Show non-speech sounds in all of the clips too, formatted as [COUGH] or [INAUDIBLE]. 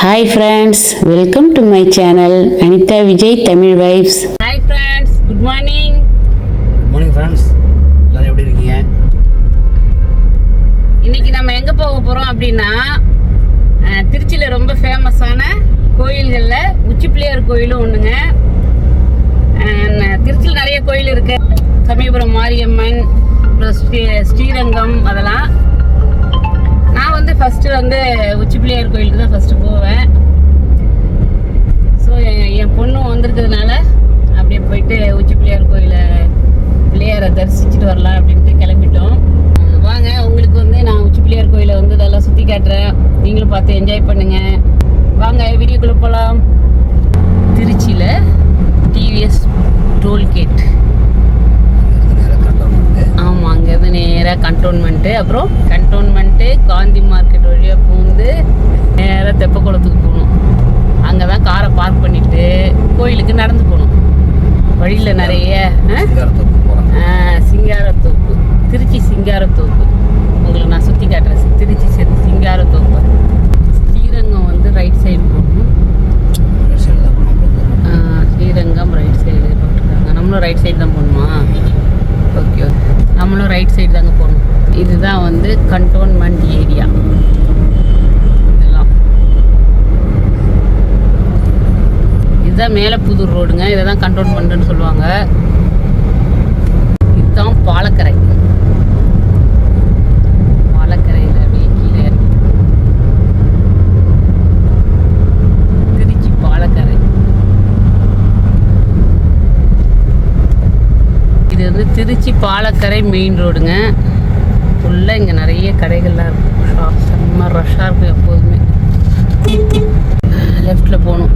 Hi friends welcome to my channel Anitha Vijay Tamil vibes hi friends good morning morning friends எல்லாரும் எப்படி இருக்கீங்க? இன்னைக்கு நம்ம எங்க போக போறோம் அப்படின்னா திருச்சியில ரொம்ப ஃபேமஸான கோயில்களில் உச்சி பிள்ளையார் கோயிலும் ஒண்ணுங்க. திருச்சியில் நிறைய கோயில் இருக்கு. சமயபுரம் மாரியம்மன் அப்புறம் ஸ்ரீ ஸ்ரீரங்கம் அதெல்லாம். ஃபஸ்ட்டு வந்து உச்சிப்பிள்ளையார் உச்சி பிள்ளையார் கோயிலுக்கு தான் ஃபஸ்ட்டு போவேன். ஸோ என் பொண்ணும் வந்திருக்கிறதுனால அப்படியே போயிட்டு உச்சி பிள்ளையார் கோயிலை பிள்ளையாரை தரிசிச்சுட்டு வரலாம் அப்படின்ட்டு கிளம்பிட்டோம். வாங்க உங்களுக்கு வந்து நான் உச்சி பிள்ளையார் கோயிலை வந்து இதெல்லாம் சுற்றி காட்டுறேன். நீங்களும் பார்த்து என்ஜாய் பண்ணுங்கள் வாங்க வீடியோக்குள்ளே போகலாம் திருச்சியில் டிவிஎஸ் டோல்கேட் நேரம் கட்டணும் வந்து ஆமாம் அங்கேருந்து நேராக கண்டோன்மெண்ட்டு அப்புறம் கண்டோன்மெண்ட்டு காந்தி மார்க்கெட் வழியாக பூந்து நேராக தெப்பக்குளத்துக்கு போகணும். அங்கே தான் காரை பார்க் பண்ணிவிட்டு கோயிலுக்கு நடந்து போகணும். வழியில் நிறைய? சிங்காரத்தோப்பு. திருச்சி சிங்காரத்தோப்பு. உங்களுக்கு நான் சுற்றி காட்டுறேன். திருச்சி சிங்காரத்தோப்பு. ஸ்ரீரங்கம் வந்து ரைட் சைடு போகணும். ஸ்ரீரங்கம் ரைட் சைடு போட்டிருக்காங்க. நம்மளும் ரைட் சைடு தான் போகணுமா? நம்மளும் ரைட் சைடு தாங்க போகணும். இதுதான் வந்து கண்டோன்மெண்ட் ஏரியா இதெல்லாம். இதுதான் மேலே புது ரோடுங்க இதை தான் கண்டோன்மெண்ட்னு சொல்லுவாங்க. இதுதான் பாலக்கரை பாலக்கரையில் அப்படியே கீழே இறங்கி. திருச்சி பாலக்கரை இது வந்து திருச்சி பாலக்கரை மெயின் ரோடுங்க ஃபுல்லாக இங்கே நிறைய கடைகள்லாம் இருக்கும் ஷாப் செம்ம ரஷ்ஷாக இருக்கும் எப்போதுமே. லெஃப்டில் போகணும்.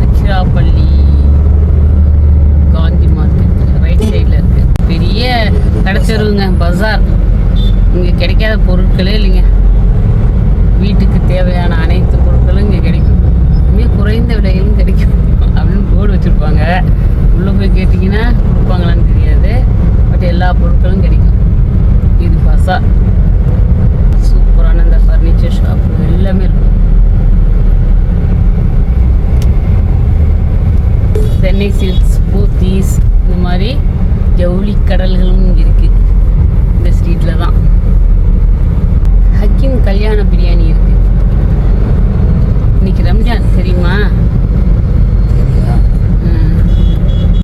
திருச்சிராப்பள்ளி காந்தி மார்க்கெட் ரைட் சைடில் இருக்கு. பெரிய கடைத்தெருவுங்க பஸார் இங்கே கிடைக்காத பொருட்களே இல்லைங்க. வீட்டுக்கு தேவையான அனைத்து பொருட்களும் இங்கே கிடைக்கும் மிக குறைந்த விலையிலும் கிடைக்கும். அப்படின்னு போர்டு வச்சுருப்பாங்க. உள்ளே போய் கேட்டிங்கன்னா கொடுப்பாங்களான்னு தெரியாது. பட் எல்லா பொருட்களும் கிடைக்கும். இது பசா. சூப்பரான இந்த ஃபர்னிச்சர் ஷாப்பு எல்லாமே இருக்கும். சென்னை சில்க்ஸ் போத்தீஸ் இந்த மாதிரி ஜவுளி கடல்களும் இருக்குது இந்த ஸ்ட்ரீட்டில் தான். ஹக்கிம் கல்யாண பிரியாணி இருக்குது ரம்ஜான் தெரியுமா.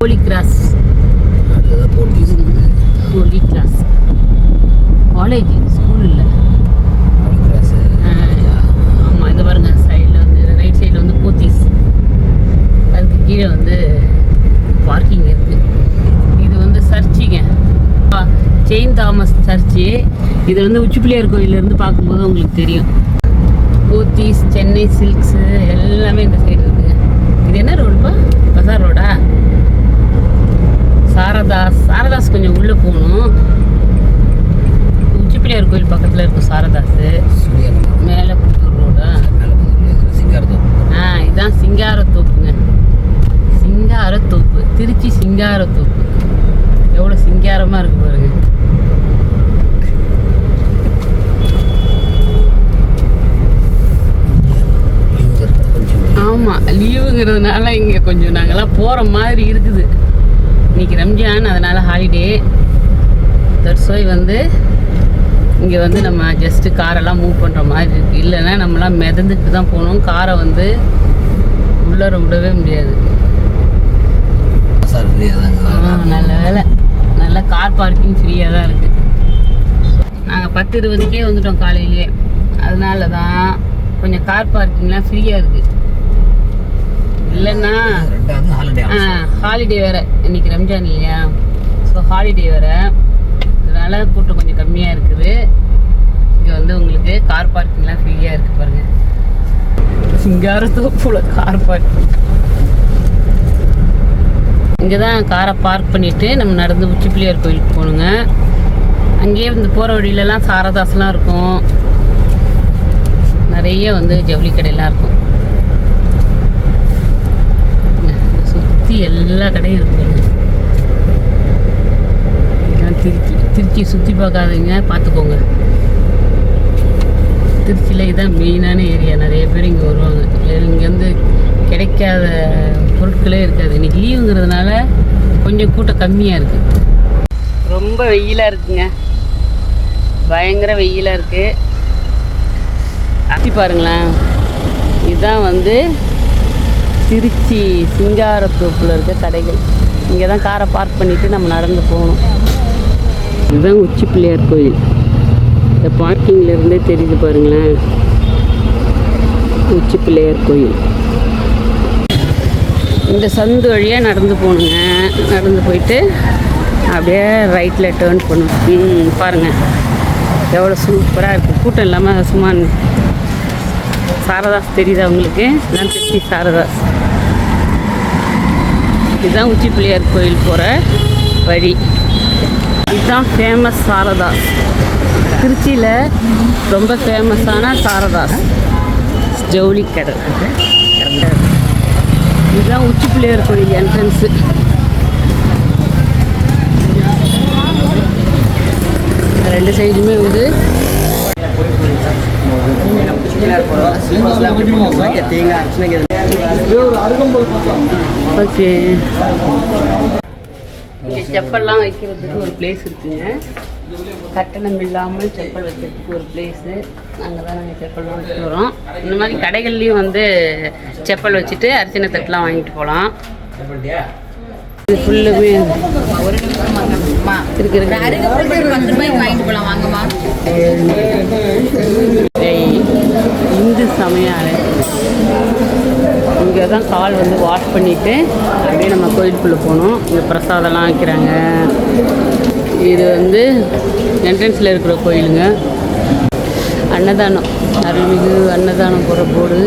Holy Cross Holy Cross college school இல்லை. ஆமாம் இது பாருங்க சைடில் வந்து ரைட் சைடில் வந்து போத்தீஸ் அதுக்கு கீழே வந்து பார்க்கிங் இருக்குது இது வந்து சர்ச்சுங்க. செயின் தாமஸ் சர்ச்சு இது வந்து உச்சிப்பிள்ளையார் கோயிலேருந்து பார்க்கும்போது உங்களுக்கு தெரியும். போத்தீஸ் சென்னை சில்க்ஸு எல்லாமே இந்த சைடு இருக்குங்க இது என்ன ரோடுப்பா பசார் ரோடா சாரதாஸ் சாரதாஸ் கொஞ்சம் உள்ளே போகணும். உச்சிப்பிள்ளையார் கோயில் பக்கத்தில் இருக்கும் சாரதாஸு. மேலே புத்தூர் ரோடா ஆ? இதான் சிங்காரத்தோப்புங்க. சிங்காரத்தோப்பு. திருச்சி சிங்காரத்தோப்பு. எவ்வளோ சிங்காரமாக இருக்கு பாருங்க இங்கே கொஞ்சம் ஆமாம் லீவுங்கிறதுனால இங்கே கொஞ்சம் நாங்கள்லாம் போகிற மாதிரி இருக்குது. இன்னைக்கு ரம்ஜான் அதனால் ஹாலிடே தட்ஸோய் வந்து இங்கே வந்து நம்ம ஜஸ்ட்டு காரெல்லாம் மூவ் பண்ணுற மாதிரி இருக்குது இல்லைன்னா நம்மலாம் மிதந்துட்டு தான் போகணும். காரை வந்து உள்ளர விடவே முடியாது. நல்ல வேலை. நல்ல கார் பார்க்கிங் ஃப்ரீயாக தான் இருக்குது நாங்கள் பத்து இருபதுக்கே வந்துட்டோம் காலையிலேயே. அதனால தான் கொஞ்சம் கார் பார்க்கிங்லாம் ஃப்ரீயாக இருக்குது இல்லைன்னா ஹாலிடே வேறு. இன்னைக்கு ரம்ஜான் இல்லையா? ஸோ ஹாலிடே வேறு. அதனால கூட்டம் கொஞ்சம் கம்மியாக இருக்குது. இங்கே வந்து உங்களுக்கு கார் பார்க்கிங்லாம் ஃப்ரீயாக இருக்குது பாருங்கள் சிங்காரத்தோப்புல கார் பார்க்கிங் இங்கே தான் காரை பார்க் பண்ணிவிட்டு நம்ம நடந்து உச்சி பிள்ளையார் கோயிலுக்கு போகணுங்க. அங்கேயே வந்து போகிற வழியிலலாம் சாரதாஸ்லாம் இருக்கும். நிறைய வந்து ஜவுளி கடையெல்லாம் இருக்கும். சுற்றி எல்லா கடையும் இருக்குங்க இதுதான் திருச்சி திருச்சி சுற்றி பார்க்காதீங்க பார்த்துக்கோங்க. திருச்சியில் இதுதான் மெயினான ஏரியா நிறைய பேர் இங்கே வருவாங்க. இங்கேருந்து கிடைக்காத பொருட்களே இருக்காது. இன்றைக்கி லீவுங்கிறதுனால கொஞ்சம் கூட்டம் கம்மியாக இருக்குது ரொம்ப வெயிலாக இருக்குங்க. பயங்கர வெயிலாக இருக்குது அத்தி பாருங்களேன். இதுதான் வந்து திருச்சி சிங்காரத்தோப்பில் இருக்க கடைகள். இங்கே தான் காரை பார்க் பண்ணிவிட்டு நம்ம நடந்து போகணும். இதுதான் உச்சி பிள்ளையார் கோயில். இந்த பார்க்கிங்லேருந்தே தெரியுது பாருங்களேன். உச்சி பிள்ளையார் கோயில். இந்த சந்து வழியாக நடந்து போகணுங்க. நடந்து போயிட்டு அப்படியே ரைட்டில் டேர்ன் பண்ணணும். ம் பாருங்கள் எவ்வளோ சூப்பராக இருக்குது கூட்டம் இல்லாமல் சும்மா சாரதாஸ் தெரியுதா உங்களுக்கு? நான் திருச்சி சாரதாஸ். இதுதான் உச்சி பிள்ளையார் கோயில் போகிற வழி. இதுதான் ஃபேமஸ் சாரதாஸ். திருச்சியில் ரொம்ப ஃபேமஸான சாரதாஸ். ஜவுளி கடை. இதுதான் உச்சி பிள்ளையார் கோயில் என்ட்ரன்ஸு ரெண்டு சைடுமே வந்து ஓகே இங்கே செப்பல்லாம் வைக்கிறதுக்கு ஒரு பிளேஸ் இருக்குங்க. கட்டணம் இல்லாமல் செப்பல் வைக்கிறதுக்கு ஒரு பிளேஸு அங்கே தான் நாங்கள் செப்பல்லாம் வச்சுட்டு வரோம் இந்த மாதிரி கடைகள்லேயும் வந்து செப்பல் வச்சுட்டு அரிசின தட்டுலாம் வாங்கிட்டு போகலாம். இது ஃபுல்லுமே இருக்கு ஏய், இந்து சமையல் இங்கே தான் கால் வந்து வாஷ் பண்ணிவிட்டு அப்படியே நம்ம கோயிலுக்குள்ளே போகணும். இங்கே பிரசாதம்லாம் வைக்கிறாங்க. இது வந்து என்ட்ரன்ஸில் இருக்கிற கோயிலுங்க. அன்னதானம் அருள்மிகு அன்னதானம் போகிற போர்டு.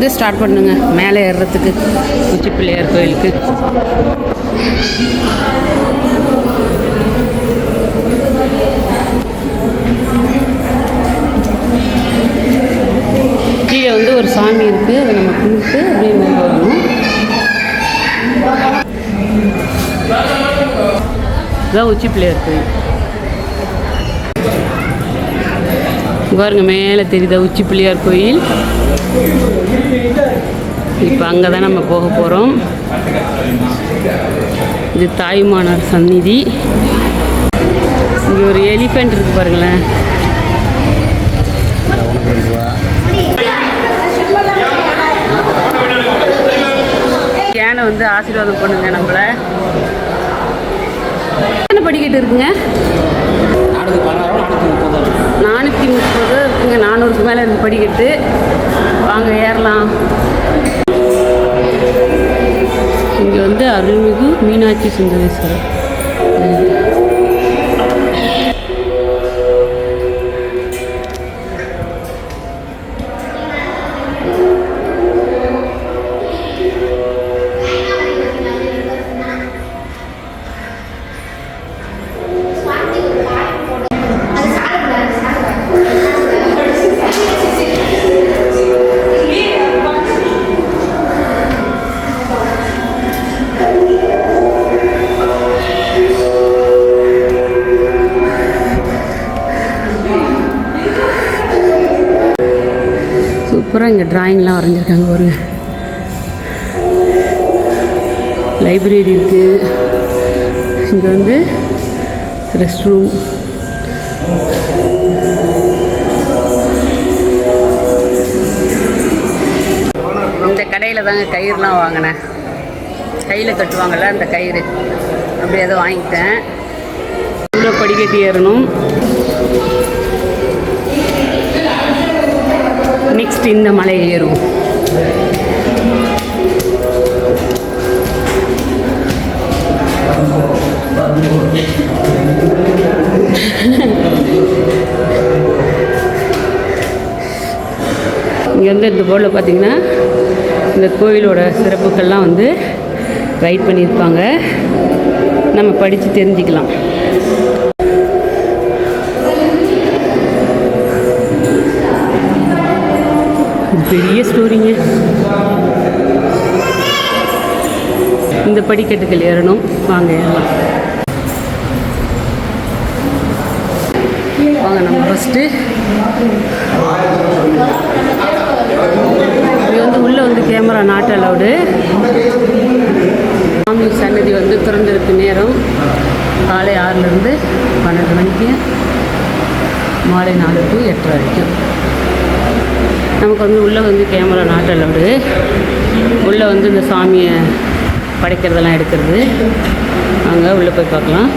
இங்கேருந்து ஸ்டார்ட் பண்ணுங்க. மேலே ஏறுறதுக்கு. உச்சி பிள்ளையார் கோயிலுக்கு. கீழே வந்து ஒரு சாமி இருக்குது அதை நம்ம கும்பிட்டு அப்படியே மேலே வரணும். இதுதான் உச்சி பிள்ளையார் கோயில். பாருங்க மேலே தெரியுதா உச்சி பிள்ளையார் கோயில்? இப்போ அங்கே தான் நம்ம போக போகிறோம். இது தாய்மானார் சந்நிதி. இங்கே ஒரு எலிஃபெண்ட் இருக்கு பாருங்களேன். யானை வந்து ஆசீர்வாதம் பண்ணுங்க நம்மளை. எத்தனை படிக்கட்டு இருக்குங்க? நானூற்றி முப்பது இருக்குங்க. நானூறுக்கு மேலே இருக்கு படிக்கட்டு. வாங்க ஏறலாம். இங்கே வந்து அருள்மிகு மீனாட்சி சுந்தரேஸ்வரர். இங்கே ட்ராயிங்லாம் வரைஞ்சிருக்காங்க ஒரு லைப்ரரி இருக்குது இங்கே வந்து ரெஸ்ட் ரூம் இந்த கடையில் தாங்க கயிறுலாம் வாங்கினேன். கையில் கட்டுவாங்கள்ல அந்த கயிறு. அப்படி அதை வாங்கிட்டேன். இவ்வளோ படிக்கட்டு ஏறணும். நெக்ஸ்ட் இந்த மலை ஏறும். இங்கே வந்து இந்த போர்டில் பார்த்தீங்கன்னா இந்த கோயிலோட சிறப்புகள்லாம் வந்து ரைட் பண்ணியிருப்பாங்க. நம்ம படித்து தெரிஞ்சுக்கலாம். பெரிய ஸ்டோரிங்க. இந்த படிக்கட்டுகள் ஏறணும். வாங்க ஏறலாம். வாங்க நம்ம ஃபஸ்ட்டு இது வந்து உள்ளே வந்து கேமரா நாட் அலவுடு சாமி சன்னதி வந்து திறந்திருக்கு நேரம் காலை ஆறுலேருந்து பன்னெண்டு மணிக்கு மாலை நாலு டு எட்டரை வரைக்கும். நமக்கு வந்து உள்ளே வந்து கேமரா நாட் அலவுடு உள்ளே வந்து இந்த சாமியை படைக்கிறதெல்லாம் எடுக்கிறது. அங்கே உள்ளே போய் பார்க்கலாம்.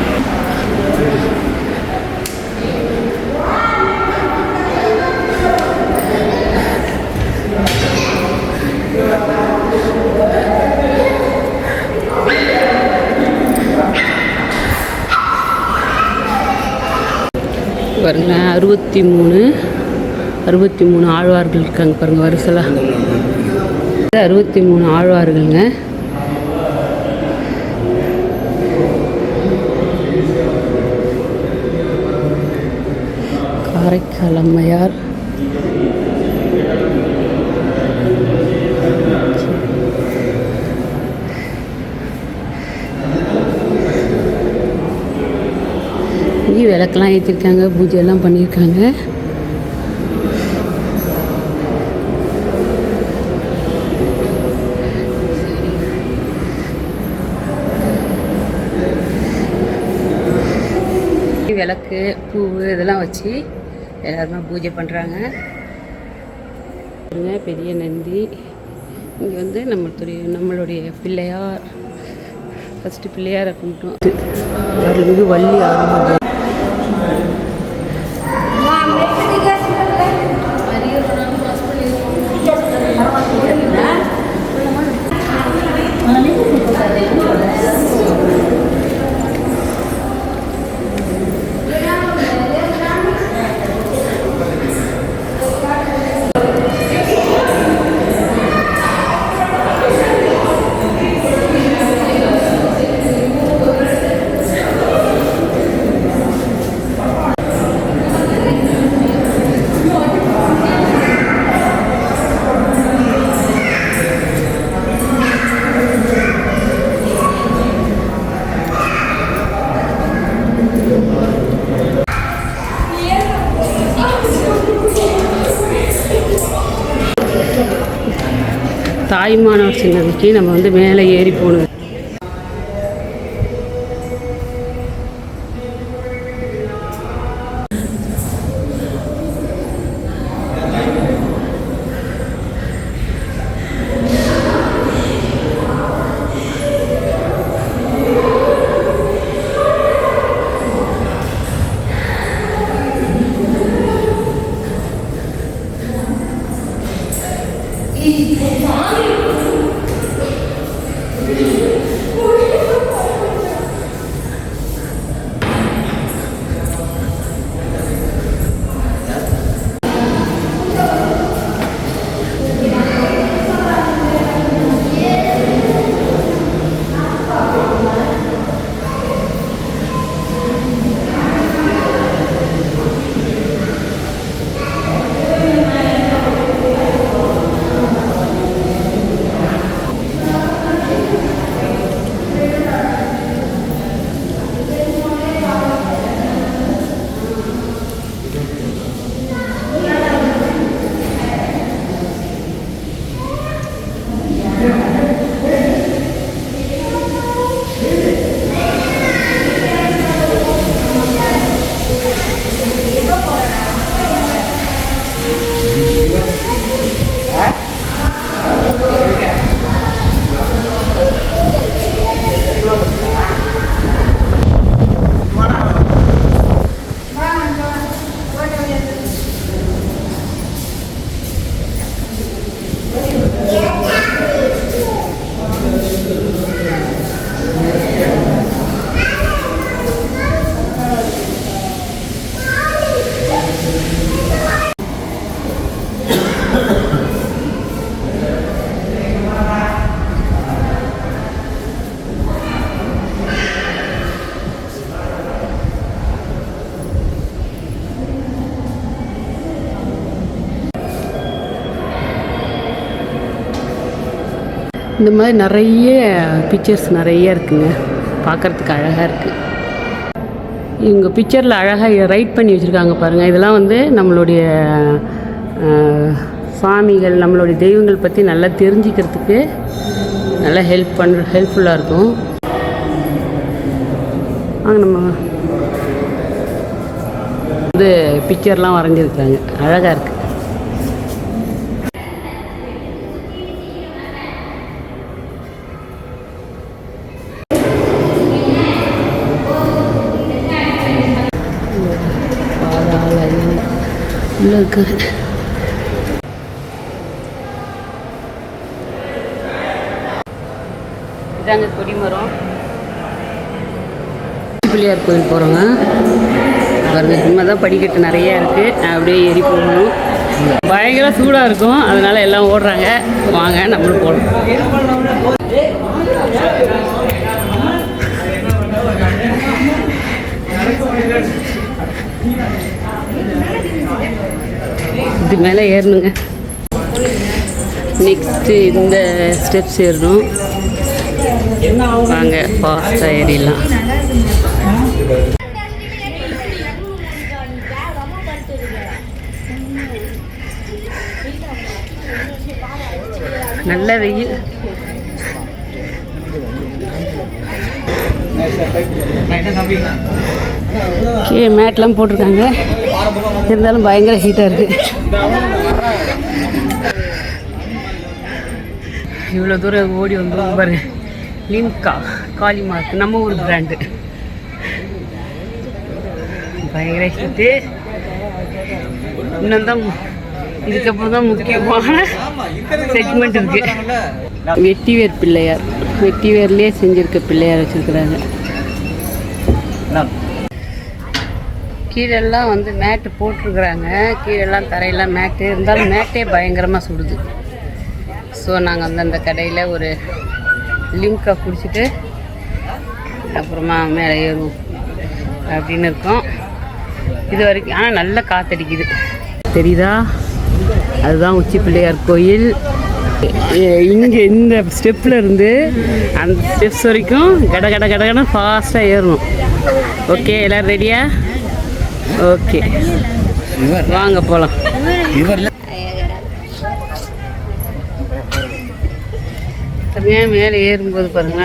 பாருங்க அறுபத்தி மூணு. அறுபத்தி மூணு ஆழ்வார்கள் இருக்காங்க பாருங்க வரிசலா அறுபத்தி மூணு ஆழ்வார்களுங்க. காரைக்கால் அம்மையார். இங்கே விளக்கெல்லாம் ஏற்றிருக்காங்க பூஜையெல்லாம் பண்ணியிருக்காங்க பூ இதெல்லாம் வச்சு எல்லாருமே பூஜை பண்ணுறாங்க பெரிய நந்தி. இங்கே வந்து நம்மளுடைய நம்மளுடைய பிள்ளையார் ஃபஸ்ட்டு பிள்ளையாரை கும்பிட்டோம். வள்ளி ஆரம்பம் தாய்மானவர் சின்னதுக்கு நம்ம வந்து மேலே ஏறி போகணும். இந்த மாதிரி நிறைய பிக்சர்ஸ் நிறைய இருக்குங்க. பார்க்குறதுக்கு அழகாக இருக்குது இவங்க பிக்சரில் அழகாக ரைட் பண்ணி வச்சுருக்காங்க பாருங்கள் இதெல்லாம் வந்து நம்மளுடைய சாமிகள் நம்மளுடைய தெய்வங்கள் பற்றி நல்லா தெரிஞ்சுக்கிறதுக்கு நல்லா ஹெல்ப் பண்ணுற ஹெல்ப்ஃபுல்லாக இருக்கும். வாங்க நம்ம வந்து பிக்சர்லாம் வரைஞ்சிருக்காங்க. அழகாக இருக்குது உள்ள இருக்காரு இதாங்க கொடிமரம். பிள்ளையார் கோயில் போகிறோங்க பாருங்க இனிமே தான் படிக்கட்டு நிறைய இருக்குது அப்படியே ஏறி போகணும். பயங்கர சூடாக இருக்கும். அதனால எல்லாம் ஓடுறாங்க. வாங்க நம்மளும் போகணும். இது மேலே ஏறணுங்க. நெக்ஸ்ட்டு இந்த ஸ்டெப்ஸ் ஏறணும். வாங்க ஃபாஸ்ட்டாக ஏறிடலாம். நல்ல வெயில். கீழே மேட்லாம் போட்டிருக்காங்க. இருந்தாலும் பயங்கர ஹீட்டாக இருக்குது இவ்வளோ தூரம் ஓடி வந்தோம் பாருங்க லிம்கா காளிமார்க் நம்ம ஊர் பிராண்டு பயங்கர ஹீட்டு இன்னும் தான் இதுக்கப்புறம் தான் முக்கியமான செக்மெண்ட் இருக்கு. வெட்டிவேர் பிள்ளையார். வெட்டிவேர்லேயே செஞ்சிருக்க பிள்ளையார் வச்சிருக்கிறாங்க. கீழெல்லாம் வந்து மேட்டு போட்டிருக்குறாங்க. கீழெல்லாம் தரையெல்லாம் மேட்டு. இருந்தாலும் மேட்டே பயங்கரமாக சுடுது. ஸோ நாங்கள் வந்து அந்த கடையில் ஒரு லிம்கா குடிச்சிட்டு அப்புறமா மேலே ஏறுவோம் அப்படின்னு இருக்கோம். இது வரைக்கும் ஆனால் நல்ல காத்தடிக்குது. தெரியுதா? அதுதான் உச்சி பிள்ளையார் கோயில். இங்கே இந்த ஸ்டெப்பில் இருந்து அந்த ஸ்டெப்ஸ் வரைக்கும் கட கட கட கட ஃபாஸ்ட்டாக ஏறணும். ஓகே எல்லோரும் ரெடியா ஓகே. இவர் வாங்க போகலாம் இவர்ல தனியாக மேலே ஏறும்போது பாருங்க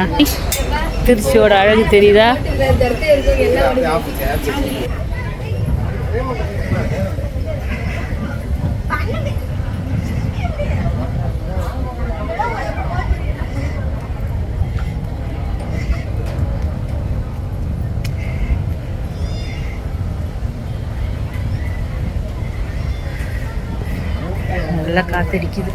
திருச்சியோட அழகு தெரியுதா? நல்லா காத்தடிக்குது.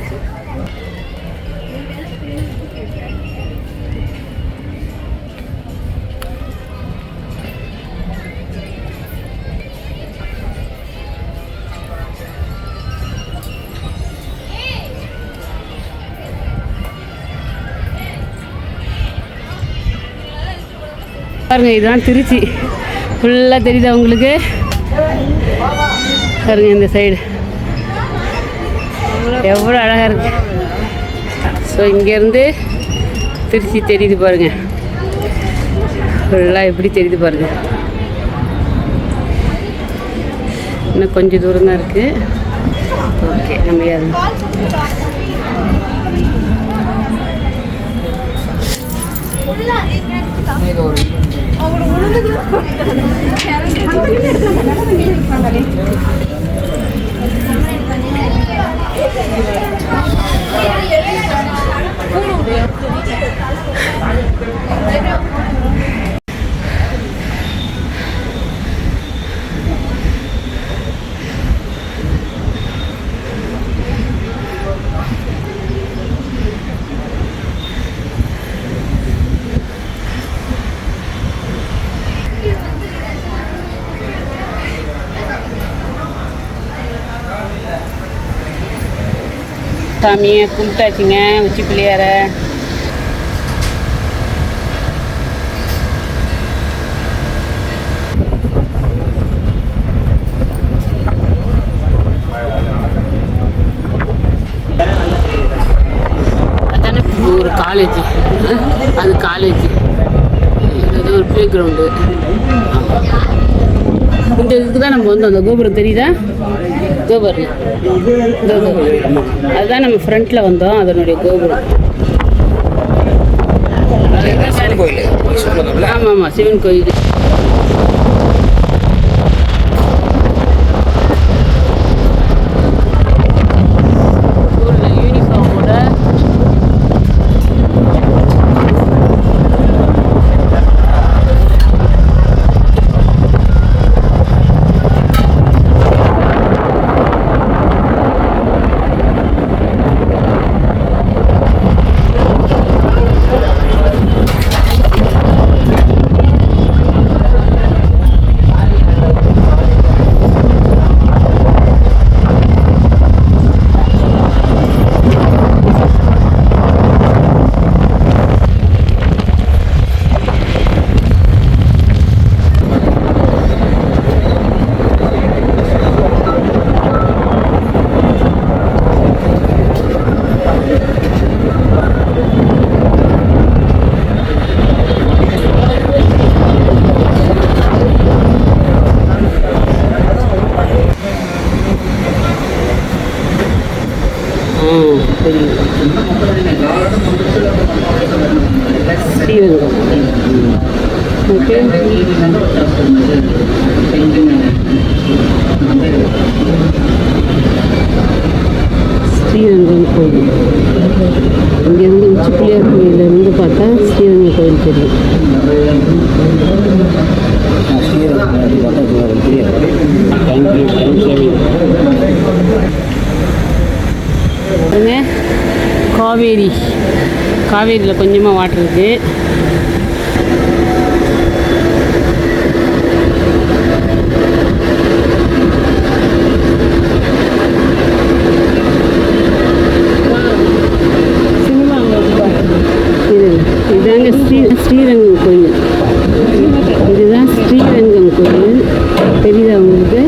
பாருங்க இதுதான் திருச்சி. ஃபுல்லாக தெரியுது உங்களுக்கு? பாருங்க இந்த சைடு எவ்வளோ அழகாக இருக்கு. ஸோ இங்கேருந்து திருச்சி தெரியுது பாருங்க. ஃபுல்லாக எப்படி தெரியுது பாருங்க. இன்னும் கொஞ்சம் தூரம் தான் இருக்குது ஓகே நம்ம ஏறணும் சாமியை கும்பிட்டாச்சுங்க உச்சி பிள்ளையார. ஒரு காலேஜ் அது காலேஜ் இது ஒரு ப்ளே கிரவுண்டு இந்த இதுக்கு தான் நம்ம வந்து அந்த கோபுரம் தெரியுதா? கோபுரம். அதுதான் நம்ம ஃப்ரண்ட்டில் வந்தோம் அதனுடைய கோபுரம். ஆமாம் ஆமாம் சிவன் கோயில் யூனிஃபார்மோட ம் தெரியும் ஸ்ரீரங்கம் ஓகே ஸ்ரீரங்கம் கோயில் இங்கேருந்து உச்சி பிள்ளையார் கோயிலேருந்து பார்த்தா சரி. காவேரி. காவேரியில் கொஞ்சமாக வாட்டர் இருக்குது இது இதாங்க ஸ்ரீ ஸ்ரீரங்கம் கோயில் இதுதான் ஸ்ரீரங்கம் கோயில் தெரியுதா உங்களுக்கு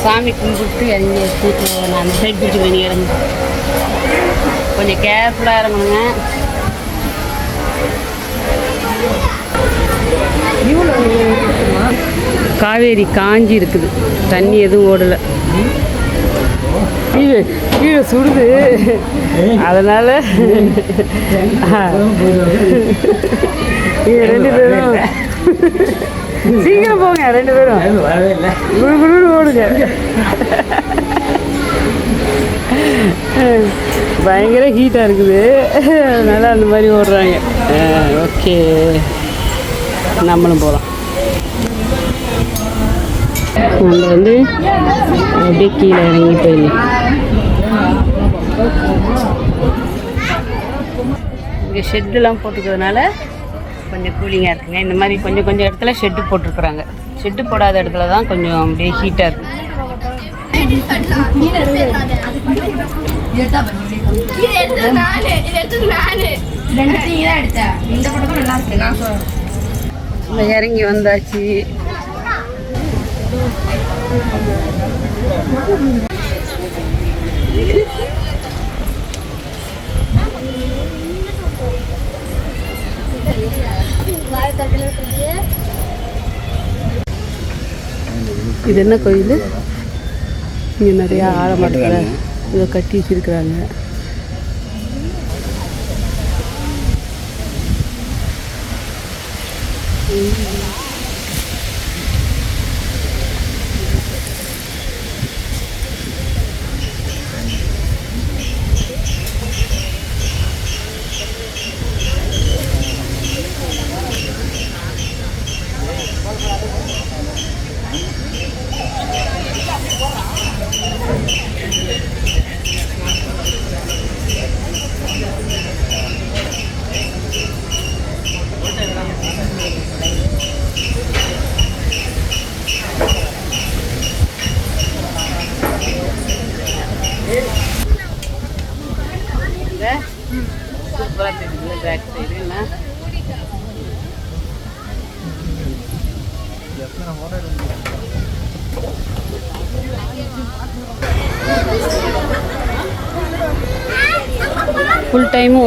சாமி கும்பிட்டு இறங்கி கூட்டில் நான் அந்த சைட் பிடிச்சிக்கிறேன் இறங்க கொஞ்சம் கேர்ஃபுல்லாக இறங்கணுங்க காவேரி காஞ்சி இருக்குது. தண்ணி எதுவும் ஓடலை. கீழே கீழே சுடுது. அதனால் நீங்கள் ரெண்டு பேரும். சீக்கிரம் போங்க ரெண்டு பேரும். குடு ஓடுங்க. பயங்கர ஹீட்டாக இருக்குது. அதனால் அந்த மாதிரி ஓடுறாங்க. ஓகே. நம்மளும் போகலாம் நம்ம வந்து அப்படியே கீழே இறங்கி போயிடலாம். இங்கே ஷெட்டுலாம் போட்டுக்கிறதுனால கொஞ்சம் கூலிங்காக இருக்குங்க. இந்த மாதிரி கொஞ்சம் கொஞ்சம் இடத்துல ஷெட்டு போட்டிருக்குறாங்க. ஷெட்டு போடாத இடத்துல தான் கொஞ்சம் அப்படியே ஹீட்டாக இருக்கு. இறங்கி வந்தாச்சு. இது என்ன கோயில்? இங்கே நிறையா ஆலமரத்தில் இதை கட்டி வச்சிருக்கிறாங்க. சூப்பராக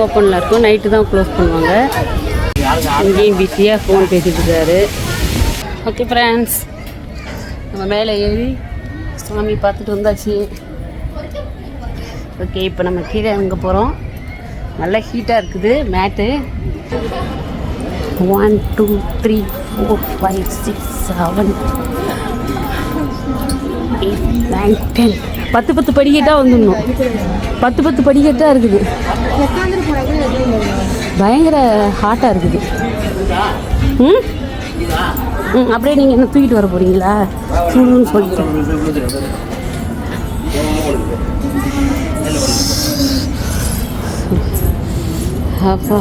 ஓப்பனில் இருக்கும். நைட்டு தான் க்ளோஸ் பண்ணுவாங்க. இங்கேயும் பிஸியாக ஃபோன் பேசிகிட்டு இருக்காரு. ஓகே ஃப்ரெண்ட்ஸ் நம்ம மேலே ஏறி சாமி பார்த்துட்டு வந்தாச்சு. ஓகே இப்போ நம்ம கீழே அங்கே போகிறோம் நல்லா ஹீட்டாக இருக்குது மேட்டு one two three four five six seven eight nine ten பத்து பத்து படிக்கட்டாக வந்துடணும். பத்து பத்து படிக்கட்டாக இருக்குது. பயங்கர ஹாட்டாக இருக்குது. ம்? ம் அப்படியே நீங்கள் என்ன தூக்கிட்டு வர போகிறீங்களா சூடுன்னு சொல்லிட்டு. அப்பா.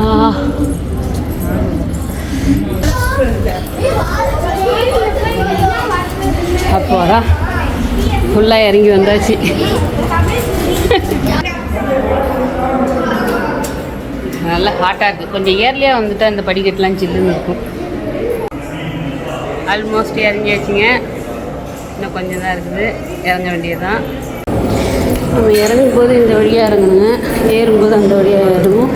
ஆ. அப்போடா ஃபுல்லாக இறங்கி வந்தாச்சு. நல்லா ஹாட்டாக இருக்குது கொஞ்சம் இயர்லியாக வந்துட்டு அந்த படிக்கட்டுலாம் சில்லுன்னு இருக்கும். ஆல்மோஸ்ட் இறங்கியாச்சுங்க. இன்னும் கொஞ்சம் தான் இருக்குது. இறங்க வேண்டியதுதான். நம்ம இறங்கும் போது இந்த வழியாக இறங்கணுங்க. ஏறும்போது அந்த வழியாக ஏறணும்.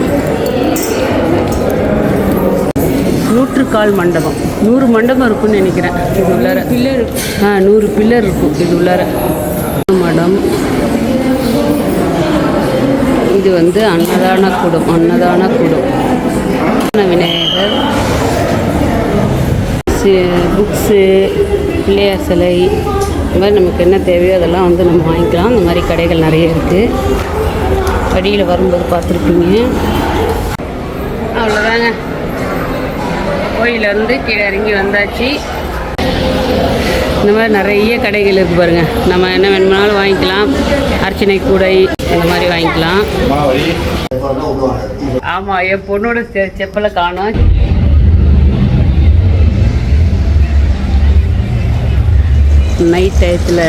நூற்றுக்கால் மண்டபம். நூறு மண்டபம் இருக்கும்னு நினைக்கிறேன். இது உள்ளார. பில்லர் ஆ நூறு பில்லர் இருக்கும். இது உள்ளார. மடம். இது வந்து அன்னதான கூடம் அன்னதான கூடம். விநாயகர் புக்ஸு பிள்ளையார் சிலை இந்த மாதிரி நமக்கு என்ன தேவையோ அதெல்லாம் வந்து நம்ம வாங்கிக்கலாம். இந்த மாதிரி கடைகள் நிறைய இருக்குது வழியில் வரும்போது பார்த்துருப்பீங்க. அவ்வளோதாங்க. கோயிலேருந்து கீழே இறங்கி வந்தாச்சு. இந்த மாதிரி நிறைய கடைகள் இருக்குது பாருங்கள் நம்ம என்ன வேணுமானாலும் வாங்கிக்கலாம். அர்ச்சனை கூடை இந்த மாதிரி வாங்கிக்கலாம். ஆமாம் என் பொண்ணோட செ- செப்பலை காணோம். நைட் டயத்தில்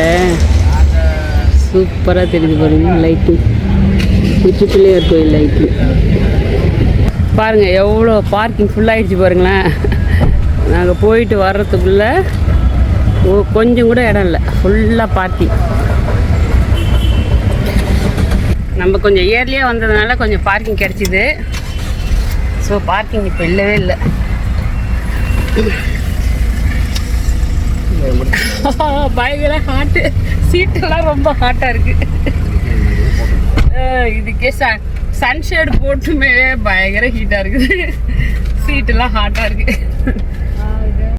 சூப்பராக தெரியுது பாருங்க லைட்டு உச்சி பிள்ளையார் கோயில் லைட்டு பாருங்கள் எவ்வளோ பார்க்கிங் ஃபுல்லாகிடுச்சு பாருங்களேன். நாங்கள் போயிட்டு வர்றதுக்குள்ளே கொஞ்சம் கூட இடம் இல்லை. ஃபுல்லாக பார்க்கிங் நம்ம கொஞ்சம் இயர்லியாக வந்ததுனால கொஞ்சம் பார்க்கிங் கிடச்சிது. ஸோ பார்க்கிங் இப்போ இல்லவே இல்லை. [LAUGHS] பயங்கர ஹாட்டு சீட்டெல்லாம் ரொம்ப ஹாட்டாக இருக்குது இதுக்கே சன் சன்ஷேடு போட்டுமே பயங்கர ஹீட்டாக இருக்குது. சீட்டெல்லாம் ஹாட்டாக இருக்குது